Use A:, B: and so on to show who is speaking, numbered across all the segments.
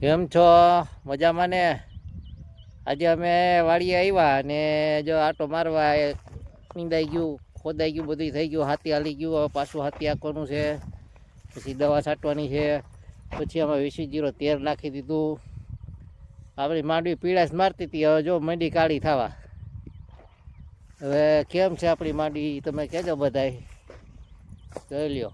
A: કેમ છો? મજામાં ને? આજે અમે વાડીએ આવ્યા અને જો આટો મારવા નીંદાઈ ગયું, ખોદાઈ ગયું બધું થઈ ગયું, હાથી હાલી ગયું, હવે પાછું હાથી આંકવાનું છે, પછી દવા છાંટવાની છે, પછી અમે વીસી જીરો તેર નાખી દીધું. આપણી માંડવી પીળાશ મારતી હતી, હવે જો મંડી કાળી થવા. હવે કેમ છે આપણી માંડવી, તમે કહેજો બધાય. જોઈ લ્યો.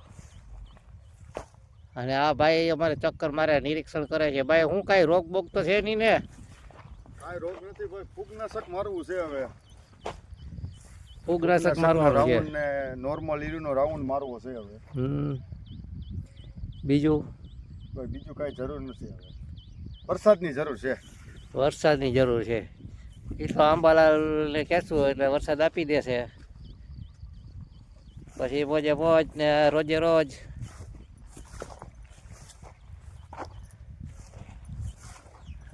A: અને આ ભાઈ અમારે ચક્કર મારે નિરીક્ષણ કરે છે. ભાઈ હું કાંઈ રોગ બોગ તો છે નહીં ને?
B: કાંઈ રોગ નથી ભાઈ ફૂગનાશક મારવું છે હવે.
A: ફૂગનાશક મારવાનું છે.
B: ને નોર્મલ ઈરુનો રાઉન્ડ મારવો છે હવે.
A: હમ. બીજું?
B: બીજું કાંઈ જરૂર નથી હવે. વરસાદની જરૂર છે.
A: વરસાદની જરૂર છે. એ તો આંબાલાલને કહેશું એટલે વરસાદ આપી દેશે. પછી મોજે મોજ ને રોજે રોજ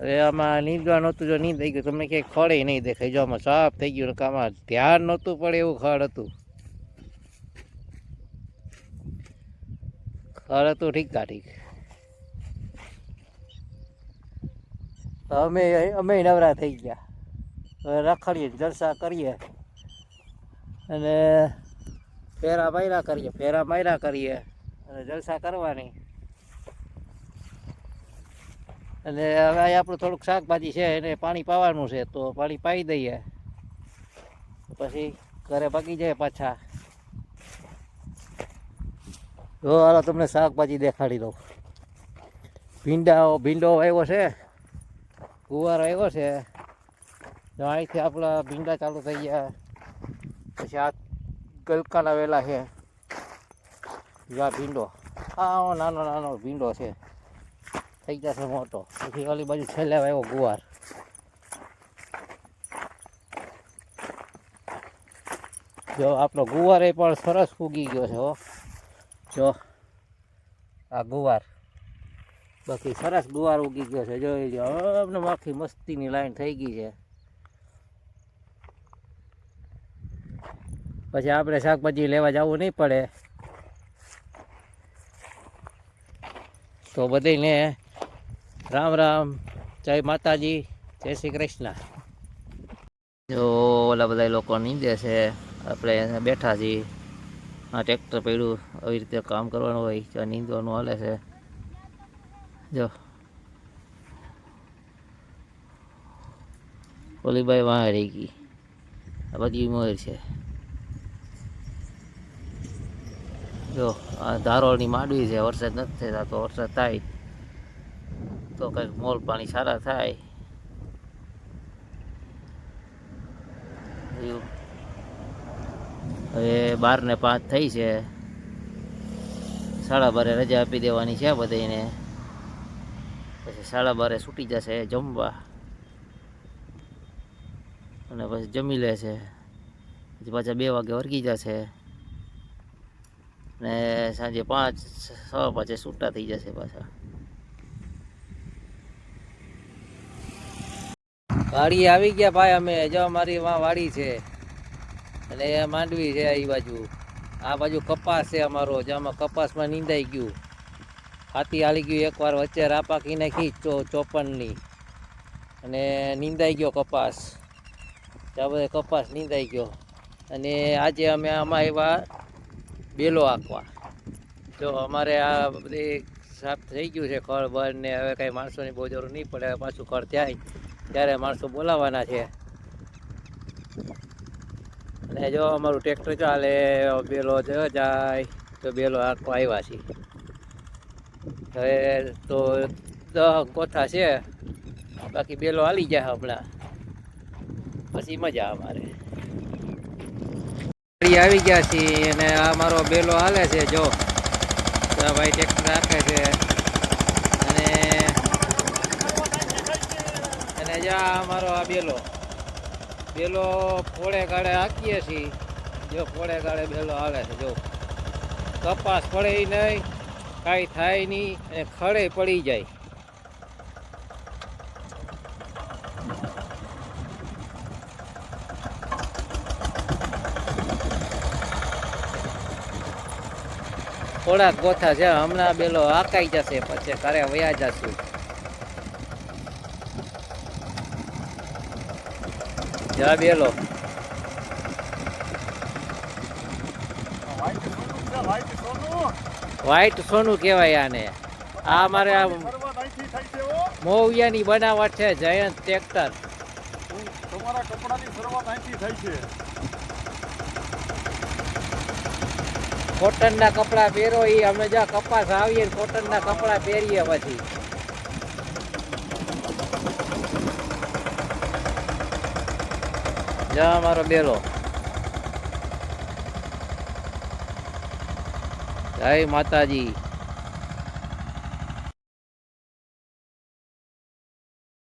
A: હવે આમાં નીંદવા નહોતું, જો નીંદ થઈ ગયું તમને ક્યાંય ખડે નહીં દેખાય. જો આમાં સાફ થઈ ગયું કે આમાં ધ્યાન નહોતું પડે એવું ખડ હતું. ખડ હતું ઠીક કા ઠીક? અમે અમે નવરા થઈ ગયા. હવે રખડીએ જલસા કરીએ. અને ફેરા માયરા કરીએ, ફેરા માર્યા કરીએ. અને જલસા કરવાની. અને હવે આપણું થોડુંક શાકભાજી છે, એને પાણી પાવાનું છે, તો પાણી પાઈ દઈએ. પછી ઘરે પાકી જાય પાછા. જો, હાલો, તમને શાકભાજી દેખાડી દઉં. ભીંડા ભીંડો આવ્યો છે, ગુવાર આવ્યો છે. તો અહીંથી આપણા ભીંડા ચાલુ થઈ ગયા. પછી આ ગલકાના વેલા છે. ભીંડો. આ નાનો નાનો ભીંડો છે. થઈ જશે મોટો. પછી ઓલી બાજુ છેલ્લે આવ્યો ગુવાર. જો, આપણો ગુવાર એ પણ સરસ ઉગી ગયો છે, હો. જો, આ ગુવાર. બાકી સરસ ગુવાર ઉગી ગયો છે. જોઈ લો અમને આખી મસ્તીની લાઈન થઈ ગઈ છે. પછી આપણે શાકભાજી લેવા જવું નહીં પડે. તો બધાને રામ રામ. જય માતાજી. જય શ્રી કૃષ્ણ. જો ઓલા બધા લોકો નીંદે છે. આપણે બેઠા છીએ. આ ટ્રેક્ટર પડ્યું. આવી રીતે કામ કરવાનું હોય તો નીંદવાનું હાલે છે. જો. ઓલી વાહ રહી ગઈ. આ બધી મોર છે. જો, આ ધારોળની માંડવી છે. વરસાદ નથી થતા તો વરસાદ થાય. તો કંઈક મોલ પાણી સારા થાય. હવે બાર ને પાંચ થઈ છે. સાડા બારે રજા આપી દેવાની છે બધાને પછી સાડા બારે છૂટી જશે જમવા. અને પછી જમી લે છે. પછી પાછા બે વાગે વર્ગી જશે. ને સાંજે પાંચ સવા પાછે છૂટા થઈ જશે પાછા. વાડી આવી ગયા ભાઈ, અમે જો અમારી માં વાડી છે. અને એ માંડવી છે એ બાજુ. આ બાજુ કપાસ છે અમારો જેમાં કપાસમાં નીંદાઈ ગયું. હાથી હાલી ગયું એકવાર વચ્ચે રાપાકી નાખી ચો ચોપનની અને નીંદાઈ ગયો કપાસ. ત્યાં બધે કપાસ નીંદાઈ ગયો. અને આજે અમે આમાં એવા બેલો આંકવા. જો અમારે આ બધી સાફ થઈ ગયું છે, ખળ બર ને હવે કાંઈ માણસોની બહુ જરૂર નહીં પડે પાછું ખળ થાય ત્યારે માણસો બોલાવવાના છે. અને જો અમારું ટ્રેક્ટર ચાલે, બેલો જાય તો બેલો આખો આવ્યા છે. હવે તો દહ કોથા છે, બાકી બેલો હાલી જાય હમણાં. પછી મજા અમારે. આવી ગયા છીએ અને આ મારો બેલો હાલે છે, જો. ભાઈ ટ્રેક્ટર રાખે છે. અને અને જ્યાં અમારો આ બેલો. બેલો ફોળે ગાળે હાકીએ છીએ. જો ફોળે ગાળે બેલો આવે છે, જો. કપાસ પડે નહીં કાંઈ થાય નહીં, અને ખડે પડી જાય. થોડાક ગોથા છે, હમણાં બેલો આકાઈ જશે, પછી ઘરે વયા જશું. જા બેલો
B: વ્હાઈટ સોનું
A: કહેવાય આને. આ અમારે આ મોવિયાની બનાવટ છે જયંત ટ્રેક્ટર
B: તમારા કપડાની શરૂઆત અહીંથી થાય છે
A: કોટનના કપડાં પહેરો એ અમે જ્યાં કપાસ આવીએ કોટનના કપડાં પહેરીએ પછી. જા મારો બેલો. જય માતાજી.